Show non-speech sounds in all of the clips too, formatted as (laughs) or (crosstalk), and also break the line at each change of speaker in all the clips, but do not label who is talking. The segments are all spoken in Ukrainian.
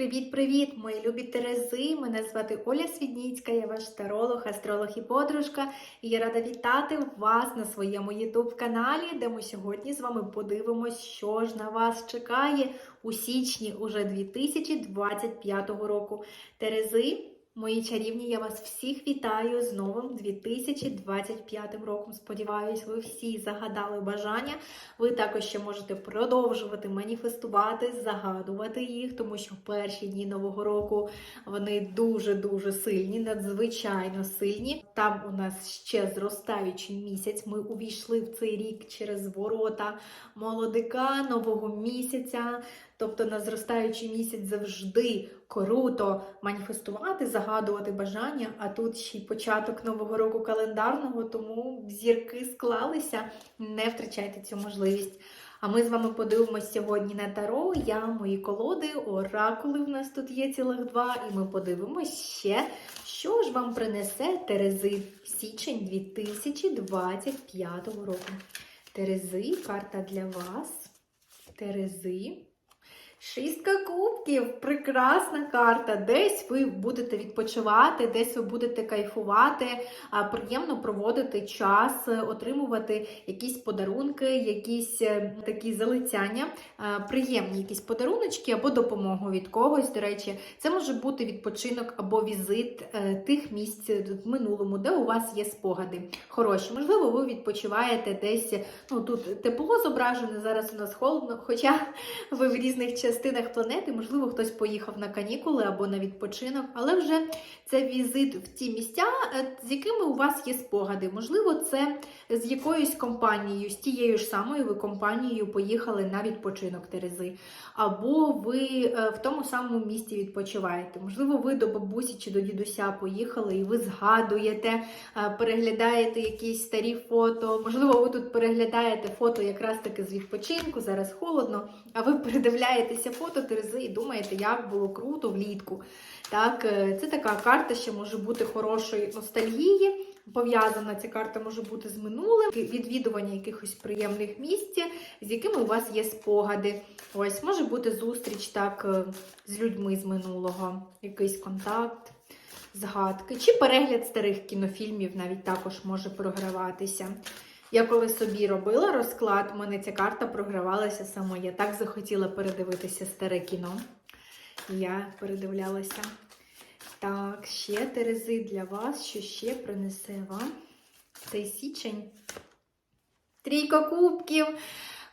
Привіт-привіт, мої любі Терези! Мене звати Оля Свідніцька, я ваш таролог, астролог і подружка. І я рада вітати вас на своєму youtube каналі, де ми сьогодні з вами подивимось, що ж на вас чекає у січні уже 2025 року. Терези, мої чарівні, я вас всіх вітаю з новим 2025 роком. Сподіваюсь, ви всі загадали бажання. Ви також ще можете продовжувати маніфестувати, загадувати їх, тому що перші дні нового року вони дуже-дуже сильні, надзвичайно сильні. Там у нас ще зростаючий місяць. Ми увійшли в цей рік через ворота молодика, нового місяця. Тобто на зростаючий місяць завжди круто маніфестувати, загадувати бажання. А тут ще й початок нового року календарного, тому зірки склалися. Не втрачайте цю можливість. А ми з вами подивимось сьогодні на таро. Я, мої колоди, оракули в нас тут є цілих два, і ми подивимось ще, що ж вам принесе Терези січень 2025 року. Терези, карта для вас. Терези. Шістка кубків, прекрасна карта. Десь ви будете відпочивати, десь ви будете кайфувати, приємно проводити час, е, отримувати якісь подарунки, якісь е, такі залицяння, приємні якісь подаруночки або допомогу від когось. До речі, це може бути відпочинок або візит е, тих місць в минулому, де у вас є спогади. Хороші. Можливо, ви відпочиваєте десь. Ну тут тепло зображене, зараз у нас холодно, хоча ви в різних частинах планети, можливо, хтось поїхав на канікули або на відпочинок, але вже це візит в ті місця, е, з якими у вас є спогади. Можливо, це з якоюсь компанією, з тією ж самою ви компанією поїхали на відпочинок Терези. Або ви е, в тому самому місті відпочиваєте. Можливо, ви до бабусі чи до дідуся поїхали, і ви згадуєте, е, переглядаєте якісь старі фото. Можливо, ви тут переглядаєте фото якраз таки з відпочинку, зараз холодно, а ви передивляєтеся фото Терези і думаєте, як було круто влітку. Так, е, Це така карта, що може бути хорошої ностальгії. Пов'язана ця карта може бути з минулим, відвідування якихось приємних місць, з якими у вас є спогади. Ось, може бути зустріч так е, з людьми з минулого, якийсь контакт, згадки, чи перегляд старих кінофільмів навіть також може програватися. Я коли собі робила розклад, у мене ця карта програвалася сама. Я так захотіла передивитися старе кіно. Я передивлялася. Так, ще Терези для вас, що ще принесе вам цей січень. Трійка кубків.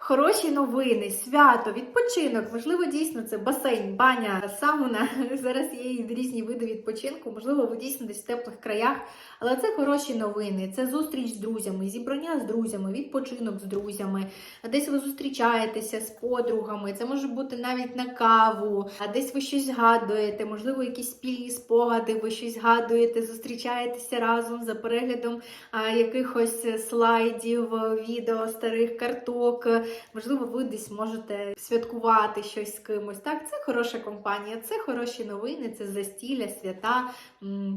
Хороші новини, свято, відпочинок. Можливо, дійсно це басейн, баня, сауна. (laughs) Зараз є і різні види відпочинку. Можливо, ви дійсно десь в теплих краях. Але це хороші новини, це зустріч з друзями, зібрання з друзями, відпочинок з друзями. Десь ви зустрічаєтеся з подругами. Це може бути навіть на каву, а десь ви щось згадуєте, можливо, якісь спільні спогади, ви щось згадуєте, зустрічаєтеся разом за переглядом якихось слайдів, відео, старих карток. Можливо, ви десь можете святкувати щось з кимось. Так, це хороша компанія, це хороші новини, це застілля, свята.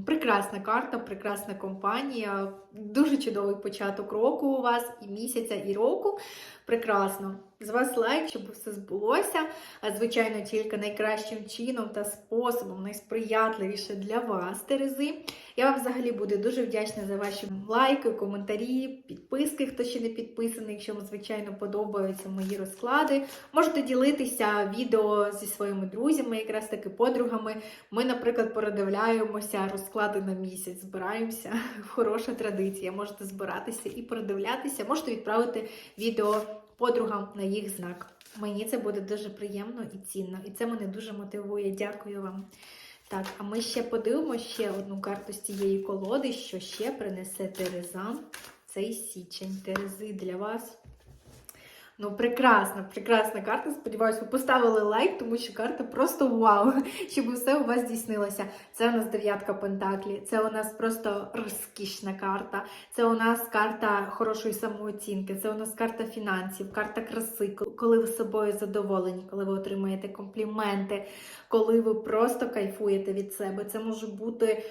Прекрасна карта, прекрасна компанія. Дуже чудовий початок року у вас, і місяця, і року. Прекрасно. З вас лайк, щоб все збулося. А звичайно, тільки найкращим чином та способом, найсприятливіше для вас, Терези. Я вам взагалі буду дуже вдячна за ваші лайки, коментарі, підписки, хто ще не підписаний, якщо вам, звичайно, подобаються мої розклади. Можете ділитися відео зі своїми друзями, якраз таки подругами. Ми, наприклад, передивляємося розклади на місяць, збираємося. (laughs) Хороша традиція. Можете збиратися і передивлятися, можете відправити відео подругам на їх знак. Мені це буде дуже приємно і цінно, і це мене дуже мотивує. Дякую вам. Так, а ми ще подивимося ще одну карту з цієї колоди, що ще принесе Тереза цей січень. Терези для вас. Ну, прекрасна, прекрасна карта. Сподіваюсь, ви поставили лайк, тому що карта просто вау, (laughs) щоб все у вас здійснилося. Це у нас дев'ятка пентаклі, це у нас просто розкішна карта. Це у нас карта хорошої самооцінки, це у нас карта фінансів, карта краси, коли ви собою задоволені, коли ви отримуєте компліменти. коли ви просто кайфуєте від себе. Це може бути,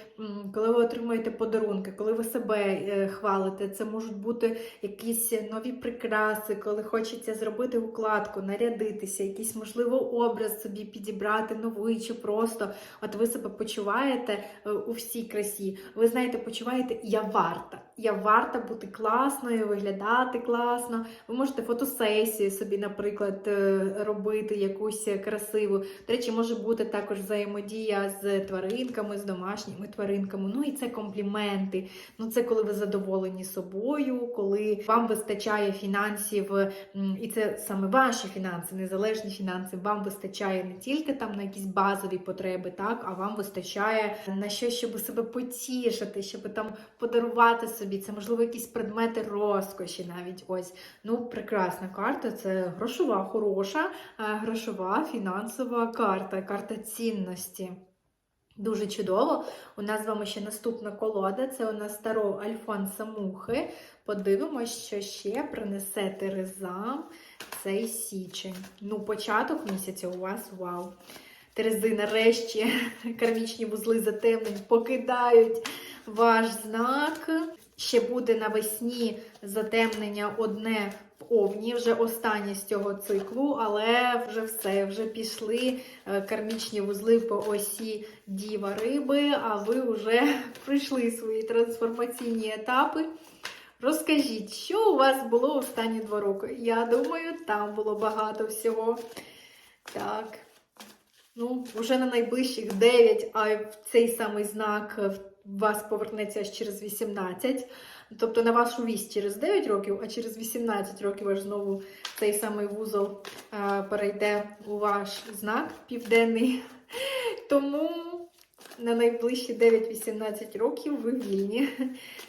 коли ви отримуєте подарунки, коли ви себе е, хвалите. Це можуть бути якісь нові прикраси, коли хочеться зробити укладку, нарядитися, якийсь, можливо, образ собі підібрати новий чи просто. От ви себе почуваєте е, у всій красі. Ви знаєте, почуваєте, я варта. Я варта бути класною, виглядати класно. Ви можете фотосесію собі, наприклад, е, робити якусь красиву. До речі, може бути також взаємодія з тваринками, з домашніми тваринками. Ну і це компліменти. Ну це коли ви задоволені собою, коли вам вистачає фінансів, і це саме ваші фінанси, незалежні фінанси. Вам вистачає не тільки там на якісь базові потреби, так, а вам вистачає на щось, щоб себе потішити, щоб там подарувати собі. Це можливо якісь предмети розкоші, навіть ось. Ну, прекрасна карта. Це грошова, хороша, е, грошова фінансова карта, карта цінності. Дуже чудово. У нас з вами ще наступна колода. Це у нас Таро Альфонса Мухи. Подивимось, що ще принесе Тереза цей січень. Ну, початок місяця у вас вау. Терези нарешті (laughs) кармічні вузли затемнень покидають ваш знак. Ще буде навесні затемнення одне в Овні, вже останнє з цього циклу, але вже все, вже пішли е, кармічні вузли по осі Діва Риби, а ви вже (laughs) пройшли свої трансформаційні етапи. Розкажіть, що у вас було останні два роки? Я думаю, там було багато всього. Так. Ну, вже на найближчих 9, а в цей самий знак в вас повернеться аж через 18. Тобто на вашу вість через 9 років, а через 18 років аж знову цей самий вузол е, перейде у ваш знак південний. Тому на найближчі 9-18 років ви вільні.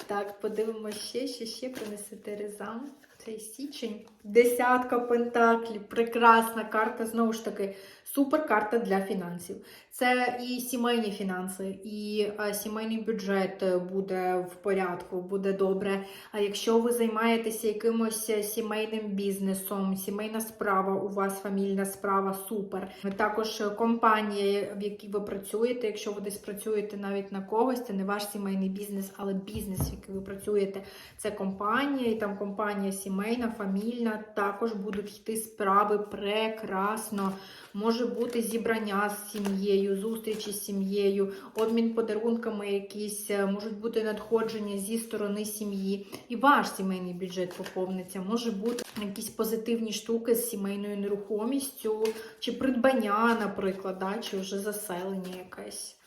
Так, подивимося ще, ще, ще принесе Тереза. Цей січень. Десятка пентаклів. Прекрасна карта. Знову ж таки, супер карта для фінансів. Це і сімейні фінанси, і сімейний бюджет буде в порядку, буде добре. А якщо ви займаєтеся якимось е, сімейним бізнесом, сімейна справа, у вас фамільна справа, супер. Також компанія, в якій ви працюєте, якщо ви десь працюєте навіть на когось, це не ваш сімейний бізнес, але бізнес, в який ви працюєте, це компанія, і там компанія сімейна, фамільна, також будуть йти справи прекрасно. Може бути зібрання з сім'єю, зустрічі з сім'єю, обмін подарунками, якісь е, можуть бути надходження зі сторони сім'ї. І ваш сімейний бюджет поповниться. Може бути якісь позитивні штуки з сімейною нерухомістю, чи придбання, наприклад, да, чи вже заселення якесь.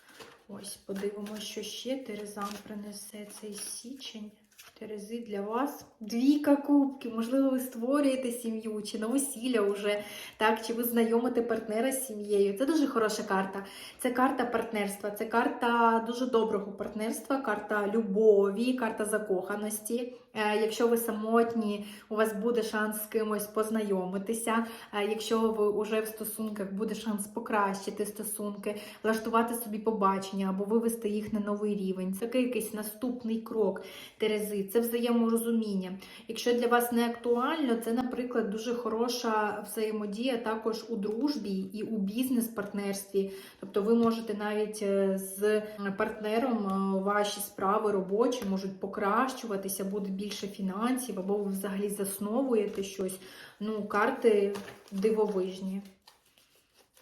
Ось, подивимося, що ще Терезам принесе цей січень. Терези для вас двійка кубків. Можливо, ви створюєте сім'ю, чи на весілля вже, так, чи ви знайомите партнера з сім'єю. Це дуже хороша карта. Це карта партнерства, це карта дуже доброго партнерства, карта любові, карта закоханості. Е, Якщо ви самотні, у вас буде шанс з кимось познайомитися. Е, Якщо ви вже в стосунках, буде шанс покращити стосунки, влаштувати собі побачення або вивести їх на новий рівень. Це якийсь наступний крок Терези, це взаєморозуміння. Якщо для вас не актуально, це, наприклад, дуже хороша взаємодія також у дружбі і у бізнес-партнерстві. Тобто ви можете навіть е, з партнером ваші справи робочі можуть покращуватися, буде більше фінансів, або ви взагалі засновуєте щось. Ну, карти дивовижні.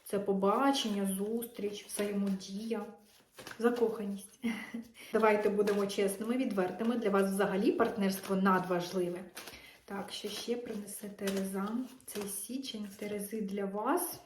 Це побачення, зустріч, взаємодія, закоханість. (laughs) Давайте будемо чесними, відвертими. Для вас взагалі партнерство надважливе. Так, що ще принесе Тереза? Цей січень Терези для вас.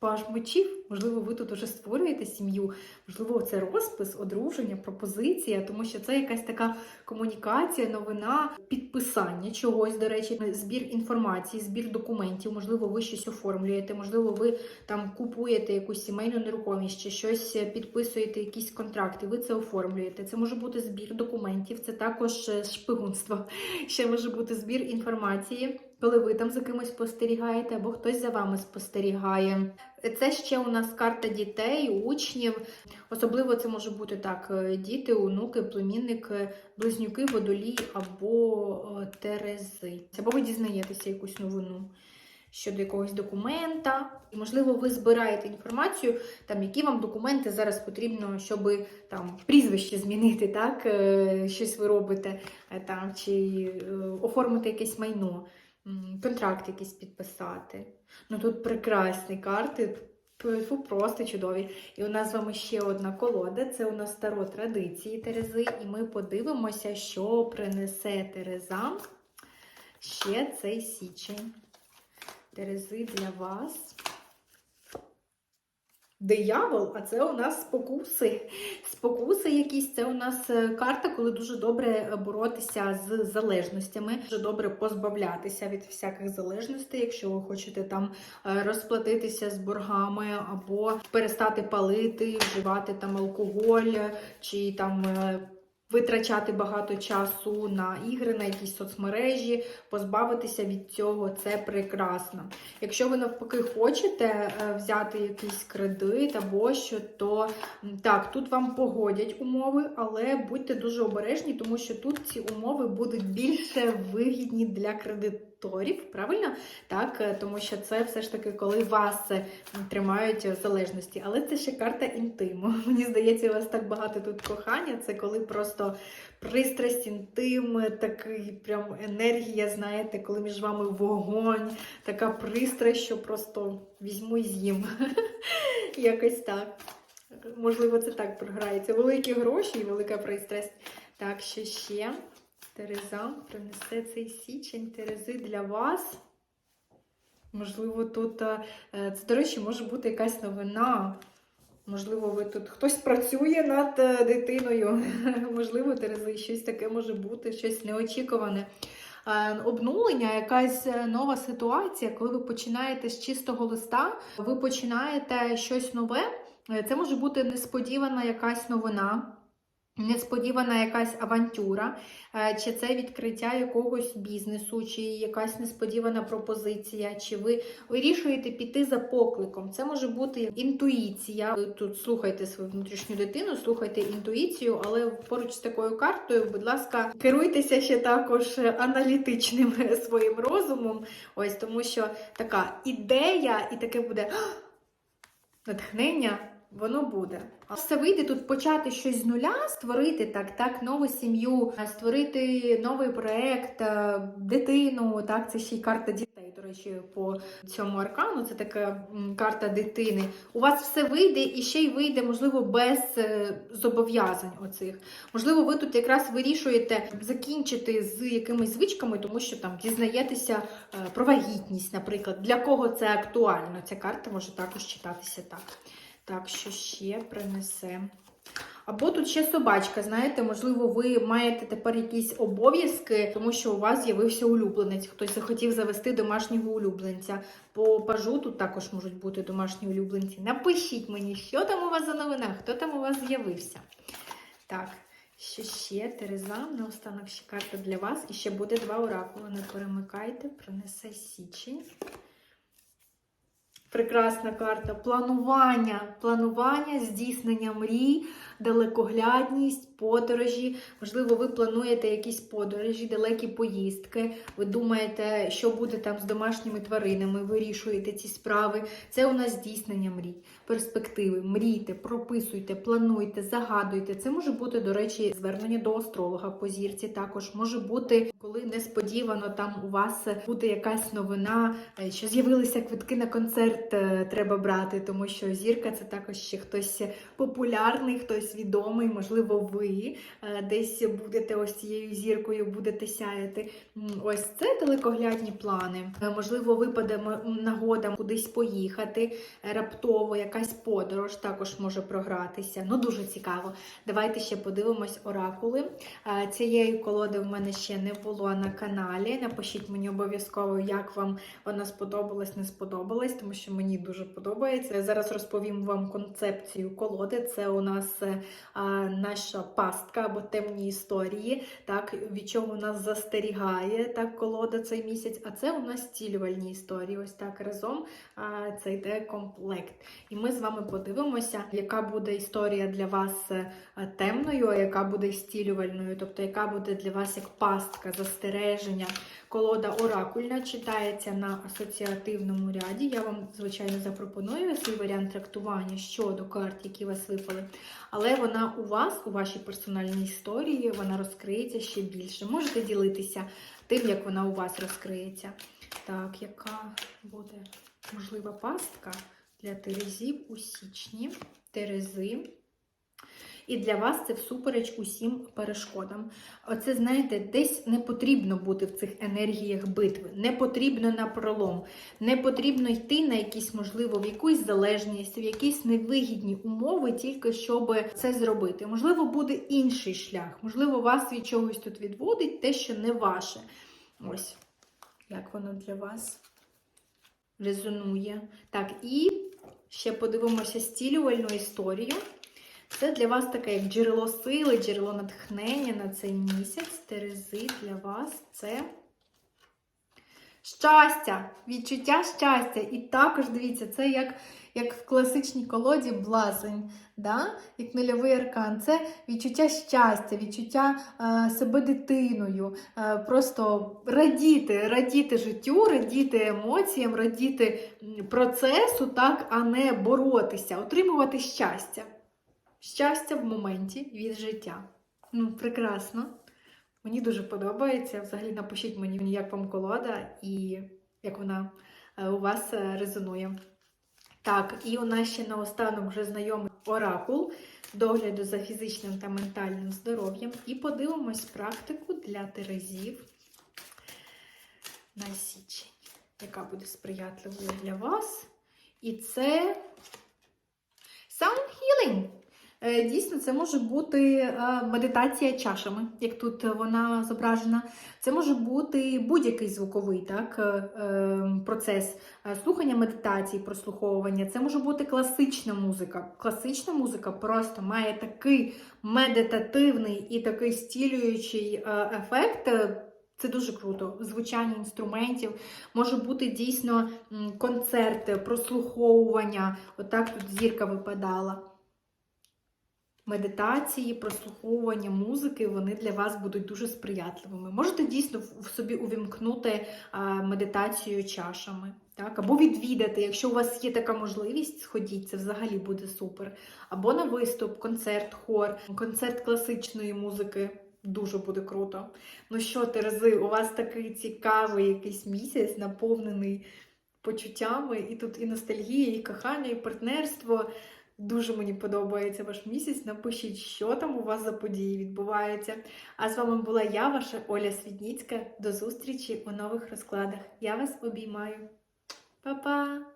Паж мечів, можливо, ви тут вже створюєте сім'ю, можливо, це розпис, одруження, пропозиція, тому що це якась така комунікація, новина, підписання чогось, до речі, збір інформації, збір документів, можливо, ви щось оформлюєте, можливо, ви там купуєте якусь сімейну нерухомість, чи щось підписуєте, якісь контракти, ви це оформлюєте. Це може бути збір документів, це також е, шпигунство. (laughs) Ще може бути збір інформації. Коли ви там за кимось спостерігаєте, або хтось за вами спостерігає. Це ще у нас карта дітей, учнів. Особливо це може бути так: е, діти, онуки, племінники, близнюки, водолій або е, терези. Або ви дізнаєтеся якусь новину. щодо якогось документа. І, можливо, ви збираєте інформацію, там, які вам документи зараз потрібно, щоб там прізвище змінити, так, е, щось ви робите, е, там, чи е, оформити якесь майно, контракт якийсь підписати. Ну тут прекрасні карти, просто чудові. І у нас з вами ще одна колода. Це у нас старо традиції Терези, і ми подивимося, що принесе Тереза ще цей січень. Терези для вас. Диявол, а це у нас спокуси. Спокуси якісь, це у нас е, карта, коли дуже добре боротися з залежностями, дуже добре позбавлятися від всяких залежностей, якщо ви хочете там е, розплатитися з боргами, або перестати палити, вживати там алкоголь, чи там. Витрачати багато часу на ігри, на якісь соцмережі, позбавитися від цього це прекрасно. Якщо ви навпаки хочете е, взяти якийсь кредит або що, то так, тут вам погодять умови, але будьте дуже обережні, тому що тут ці умови будуть більше вигідні для кредиторів, правильно? Так, е, тому що це все ж таки, коли вас е, тримають в залежності. Але це ще карта інтиму. (laughs) Мені здається, у вас так багато тут кохання. Це коли просто пристрасть, інтим, такий прям енергія, знаєте, коли між вами вогонь, така пристрасть, що просто візьму і з'їм. (laughs) Якось так. Можливо, це так програється. Великі гроші і велика пристрасть. Так, що ще Тереза принесе цей січень Терези для вас. Можливо, тут, е, це, до речі, може бути якась новина. Можливо, ви тут хтось працює над е, дитиною. (laughs) Можливо, Терези, щось таке може бути, щось неочікуване. Е, Обнулення, якась нова ситуація, коли ви починаєте з чистого листа, ви починаєте щось нове. Це може бути несподівана якась новина. Несподівана якась авантюра, е, чи це відкриття якогось бізнесу, чи якась несподівана пропозиція, чи ви вирішуєте піти за покликом. Це може бути інтуїція. Ви тут слухайте свою внутрішню дитину, слухайте інтуїцію, але поруч з такою картою, будь ласка, керуйтеся ще також аналітичним (laughs) своїм розумом. Ось тому, що така ідея, і таке буде (gasps) натхнення. Воно буде. А все вийде тут почати щось з нуля, створити так, так, нову сім'ю, створити новий проект, е, дитину. Так, це ще й карта дітей. До речі, по цьому аркану це така карта дитини. У вас все вийде і ще й вийде, можливо, без е, зобов'язань оцих. Можливо, ви тут якраз вирішуєте закінчити з якимись звичками, тому що там дізнаєтеся е, про вагітність, наприклад. Для кого це актуально? Ця карта може також читатися так. Так, що ще принесе. Або тут ще собачка, знаєте, можливо, ви маєте тепер якісь обов'язки, тому що у вас з'явився улюбленець. Хтось захотів завести домашнього улюбленця. По пажу тут також можуть бути домашні улюбленці. Напишіть мені, що там у вас за новина, хто там у вас з'явився. Так, що ще Тереза, наостанок ще карта для вас. І ще буде два оракули. Не перемикайте, принесе січень. Прекрасна карта. Планування, планування, здійснення мрій, далекоглядність, подорожі. Можливо, ви плануєте якісь подорожі, далекі поїздки. Ви думаєте, що буде там з домашніми тваринами, вирішуєте ці справи. Це у нас здійснення мрій, перспективи. Мрійте, прописуйте, плануйте, загадуйте. Це може бути, до речі, звернення до астролога по зірці. Також може бути, коли несподівано там у вас буде якась новина, е, що з'явилися квитки на концерт, е, треба брати, тому що зірка це також ще хтось популярний, хтось відомий, можливо, ви е, десь будете ось цією зіркою, будете сяяти. Ось це далекоглядні плани. Е, Можливо, випаде нагода кудись поїхати е, раптово, якась подорож також може програтися. Ну, дуже цікаво. Давайте ще подивимось оракули. Цієї колоди в мене ще не було на каналі. Напишіть мені обов'язково, як вам вона сподобалась, не сподобалась, тому що мені дуже подобається. Зараз розповім вам концепцію колоди. Це у нас а, наша пастка або темні історії, так, від чого нас застерігає так, колода цей місяць. А це у нас стілювальні історії. Ось так разом а, це йде комплект. І ми з вами подивимося, яка буде історія для вас е, темною, а яка буде стілювальною, тобто яка буде для вас як пастка, застереження. Колода оракульна читається на асоціативному ряді. Я вам, звичайно, запропоную свій варіант трактування щодо карт, які у вас випали. Але вона у вас, у вашій персональній історії, вона розкриється ще більше. Можете ділитися тим, як вона у вас розкриється. Так, яка буде можлива пастка для Терезів у січні? Терези. І для вас це всупереч усім перешкодам. Оце, знаєте, десь не потрібно бути в цих енергіях битви, не потрібно на пролом, не потрібно йти на якісь, можливо, в якусь залежність, в якісь невигідні умови, тільки щоб це зробити. Можливо, буде інший шлях, можливо, вас від чогось тут відводить те, що не ваше. Ось, як воно для вас резонує. Так, і ще подивимося стілювальну історію. Це для вас таке як джерело сили, джерело натхнення на цей місяць. Терези для вас це щастя, відчуття щастя. І також дивіться, це як як в класичній колоді блазень, да? як нульовий аркан. Це відчуття щастя, відчуття е, себе дитиною. Е, просто радіти, радіти життю, радіти емоціям, радіти процесу, так, а не боротися, отримувати щастя. Щастя в моменті від життя. Ну, прекрасно. Мені дуже подобається. Взагалі напишіть мені, як вам колода і як вона у вас резонує. Так, і у нас ще наостанок вже знайомий оракул догляду за фізичним та ментальним здоров'ям. І подивимось практику для терезів на січень, яка буде сприятливою для вас. І це Sound Healing. Дійсно, це може бути медитація чашами, як тут вона зображена. Це може бути будь-який звуковий так, процес слухання медитації, прослуховування. Це може бути класична музика. Класична музика просто має такий медитативний і такий стілюючий ефект. Це дуже круто. Звучання інструментів, може бути дійсно концерти, прослуховування. Отак тут зірка випадала. Медитації, прослуховування музики, вони для вас будуть дуже сприятливими. Можете дійсно в собі увімкнути медитацію чашами, так? або відвідати, якщо у вас є така можливість, сходіть, це взагалі буде супер. Або на виступ, концерт, хор, концерт класичної музики. Дуже буде круто. Ну що, Терези, у вас такий цікавий якийсь місяць, наповнений почуттями, і тут і ностальгія, і кохання, і партнерство. Дуже мені подобається ваш місяць. Напишіть, що там у вас за події відбуваються. А з вами була я, ваша Оля Свідніцька. До зустрічі у нових розкладах. Я вас обіймаю. Па-па!